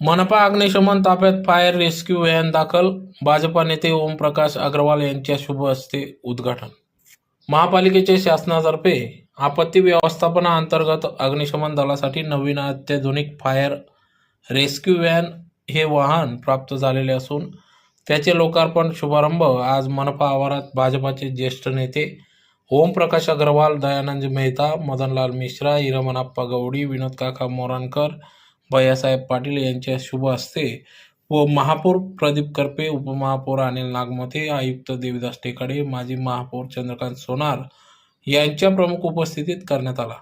मनपा अग्निशमन ताफ्यात फायर रेस्क्यू व्हॅन दाखल. भाजपा नेते ओमप्रकाश अग्रवाल यांच्या शुभ हस्ते उद्घाटन. महापालिकेचे शासनातर्फे आपत्ती व्यवस्थापना अंतर्गत अग्निशमन दलासाठी नवीन अत्याधुनिक फायर रेस्क्यू व्हॅन हे वाहन प्राप्त झालेले असून त्याचे लोकार्पण शुभारंभ आज मनपा आवारात भाजपाचे ज्येष्ठ नेते ओमप्रकाश अग्रवाल दयानंद मेहता मदनलाल मिश्रा हिरमनाप्पा गवडी विनोद काका मोराणकर भैयासाहेब पाटील यांच्या शुभ हस्ते व महापौर प्रदीप करपे उपमहापौर अनिल नागमते आयुक्त देवीदास टेकाडे माजी महापौर चंद्रकांत सोनार यांच्या प्रमुख उपस्थितीत करण्यात आला.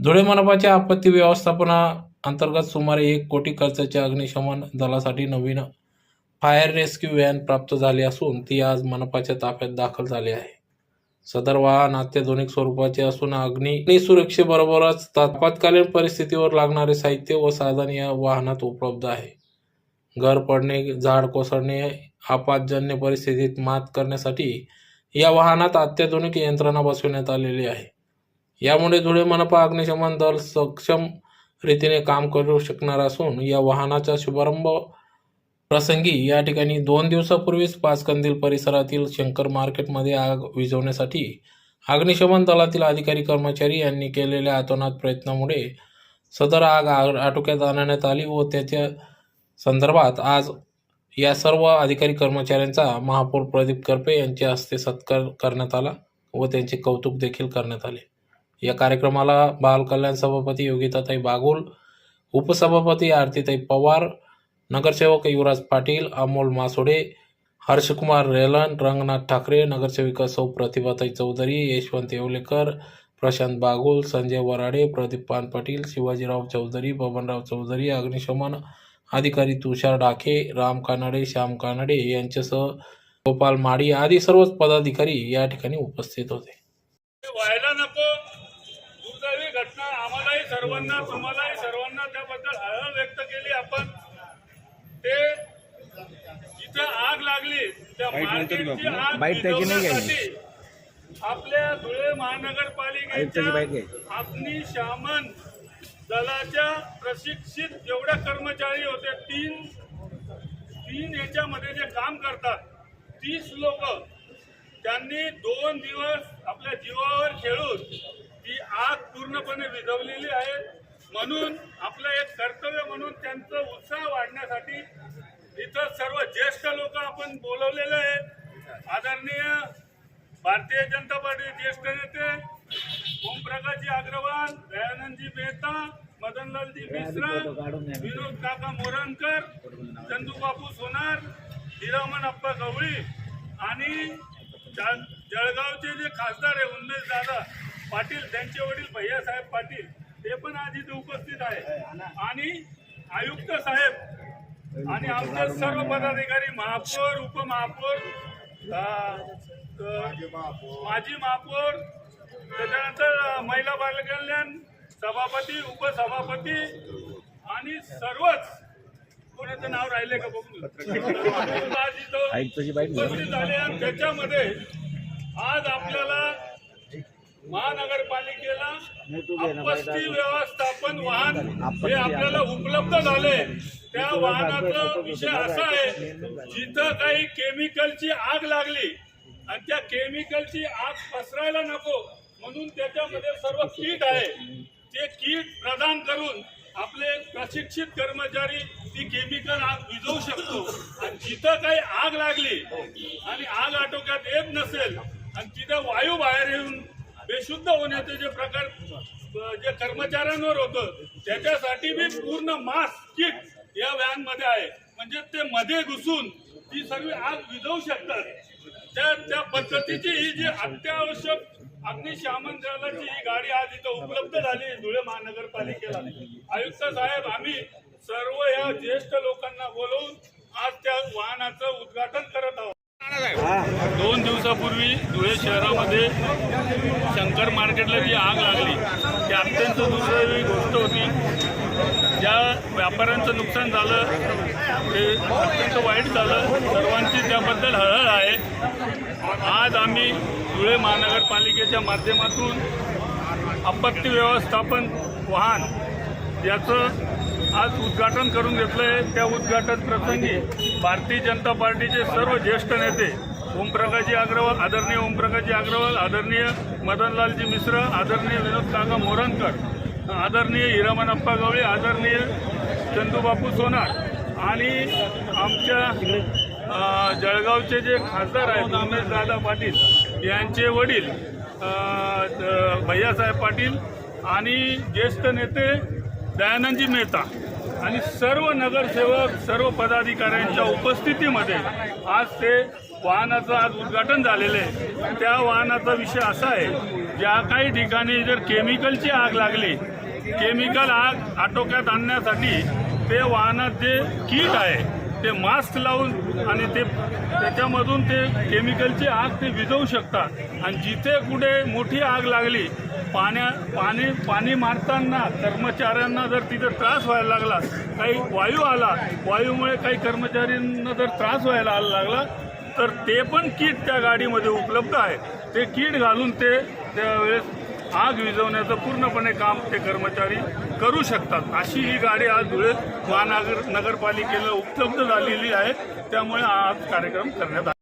धुळे मनपाच्या आपत्ती व्यवस्थापना अंतर्गत सुमारे एक कोटी खर्चाच्या अग्निशमन दलासाठी नवीन फायर रेस्क्यू व्हॅन प्राप्त झाली असून ती आज मनपाच्या ताफ्यात दाखल झाली आहे. सदर वाहन अत्याधुनिक स्वरूपाचे असून अग्नी सुरक्षेबरोबरच आपत्कालीन परिस्थितीवर लागणारे साहित्य व साधन या वाहनात उपलब्ध आहे. घर पडणे झाड कोसळणे आपत्जन्य परिस्थितीत मात करण्यासाठी या वाहनात अत्याधुनिक यंत्रणा बसविण्यात आलेली आहे. यामुळे धुळे मनपा अग्निशमन दल सक्षम रीतीने काम करू शकणार असून या वाहनाचा शुभारंभ प्रसंगी या ठिकाणी दोन दिवसापूर्वीच पाचकंदील परिसरातील शंकर मार्केटमध्ये आग विझवण्यासाठी अग्निशमन दलातील अधिकारी कर्मचारी यांनी केलेल्या अतोनात प्रयत्नामुळे सदर आग आ- आटोक्यात आणण्यात आली व त्याच्या संदर्भात आज या सर्व अधिकारी कर्मचाऱ्यांचा महापौर प्रदीप करपे यांच्या हस्ते सत्कार करण्यात आला व त्यांचे कौतुक देखील करण्यात आले. या कार्यक्रमाला बालकल्याण सभापती योगिताताई बागुल उपसभापती आरतीताई पवार नगरसेवक युवराज पाटील अमोल मासोडे हर्षकुमार रेलन रंगनाथ ठाकरे नगरसेविका सौ प्रतिभाताई चौधरी यशवंत येवलेकर प्रशांत बागुल संजय वराडे प्रदीप पान पाटील शिवाजीराव चौधरी बबनराव चौधरी अग्निशमन अधिकारी तुषार डाके राम कानडे श्याम कानडे यांच्यासह गोपाल माडी आदी सर्वच पदाधिकारी या ठिकाणी उपस्थित होते. व्हायला नको. दुर्दैवी घटना. आम्हालाही सर्वांना तुम्हालाही सर्वांना त्याबद्दल हळहळ व्यक्त केली आपण. ते जिथं आग लागली त्या मार्केटची आग. विझवण्यासाठी आपल्या धुळे महानगरपालिकेच्या. अग्निशामन दलाच्या प्रशिक्षित जेवढे कर्मचारी होते तीन तीन याच्यामध्ये जे काम करतात तीस लोक त्यांनी दोन दिवस आपल्या जीवावर खेळून ती आग पूर्णपणे विझवलेली आहे म्हणून आपलं एक कर्तव्य म्हणून त्यांचं उत्साह वाढण्यासाठी इथं सर्व ज्येष्ठ लोक आपण बोलवलेले आहे. आदरणीय भारतीय जनता पार्टी ज्येष्ठ नेते ओमप्रकाशजी अग्रवाल दयानंदजी मेहता मदनलालजी मिश्रा विनोद काका मोरणकर चंदूबाबू सोनार हिरामन अप्पा गवळी आणि जळ- जळगावचे जे खासदार आहे उन्मेष दादा पाटील त्यांचे वडील भैयासाहेब पाटील ते पण आज इथे उपस्थित आहे. आणि आयुक्त साहेब आणि आमचे सर्व पदाधिकारी महापौर उपमहापौर माजी महापौर. त्याच्यानंतर महिला बालकल्याण सभापती उपसभापती आणि सर्वच. कोणाचं नाव राहिले का बघून? आज इथं झाले आणि त्याच्यामध्ये आज आपल्याला महानगरपालिकेला आपत्ती व्यवस्थापन वाहन हे आपल्याला उपलब्ध झाले त्या वाहनाचा विषय असा आहे जिथं काही केमिकलची आग लागली आणि त्या केमिकलची आग पसरायला नको म्हणून त्याच्यामध्ये सर्व किट आहे. ते किट प्रदान करून आपले प्रशिक्षित कर्मचारी ती केमिकल आग विझवू शकतो. आणि जिथं काही आग लागली आणि आग आटोक्यात येत नसेल आणि तिथं वायू बाहेर येऊन बेशुद्ध होण्याचे जे प्रकार जे कर्मचाऱ्यांवर होतं त्याच्यासाठी बी पूर्ण मास्क किट या व्हॅनमध्ये आहे. म्हणजे ते मध्ये घुसून ती सर्व आग विझवू शकतात. त्या त्या पद्धतीची ही जी अत्यावश्यक अग्निशामन दलाची ही गाडी आज इथं उपलब्ध झाली धुळे महानगरपालिकेला. आयुक्त साहेब आम्ही सर्व या ज्येष्ठ लोकांना बोलवून आज त्या वाहनाचं उद्घाटन दोन दिवसापूर्वी धुळे शहरामध्ये शंकर मार्केटला जी आग लागली ती अत्यंत दुर्दैवी गोष्ट होती. ज्या व्यापाऱ्यांचं नुकसान झालं ते अत्यंत वाईट झालं. सर्वांची त्याबद्दल हळहळ आहे. आज आम्ही धुळे महानगरपालिकेच्या माध्यमातून आपत्ती व्यवस्थापन वाहन याचं आज उद्घाटन करून घेतलं आहे त्या उद्घाटन प्रसंगी भारतीय जनता पार्टीचे सर्व ज्येष्ठ नेते ओमप्रकाशजी अग्रवाल आदरणीय ओमप्रकाशजी अग्रवाल आदरणीय मदनलालजी मिश्र आदरणीय विनोद काका मोरणकर आदरणीय हिरामनप्पा गवळे आदरणीय चंदूबापू सोनार आणि आमच्या जळगावचे जे खासदार आहेत उमेश दादा पाटील यांचे वडील द- भैयासाहेब पाटील आणि ज्येष्ठ नेते दयानंदजी मेहता आणि सर्व नगरसेवक सर्व पदाधिकाऱ्यांच्या उपस्थितीमध्ये आज ते वाहनाचं आज उद्घाटन झालेलं आहे. त्या वाहनाचा विषय असा आहे ज्या काही ठिकाणी जर केमिकलची आग लागली केमिकल आग आटोक्यात आणण्यासाठी ते वाहनात जे किट आहे ते मास्क लावून आणि ते त्याच्यामधून ते केमिकलची आग ते विझवू शकतात. आणि जिथे कुठे मोठी आग लागली पाण्या पाणी पाणी मारताना कर्मचाऱ्यांना जर तिथे त्रास व्हायला लागला काही वायू आला वायूमुळे काही कर्मचाऱ्यांना जर त्रास व्हायला लागला तर ते पण किट त्या गाडीमध्ये उपलब्ध आहे. ते किट घालून ते त्यावेळेस आग विझवण्याचं पूर्णपणे काम ते कर्मचारी करू शकतात. अशी ही गाडी आज धुळे महानगर नगरपालिकेला उपलब्ध झालेली आहे. त्यामुळे आज कार्यक्रम करण्यात आला.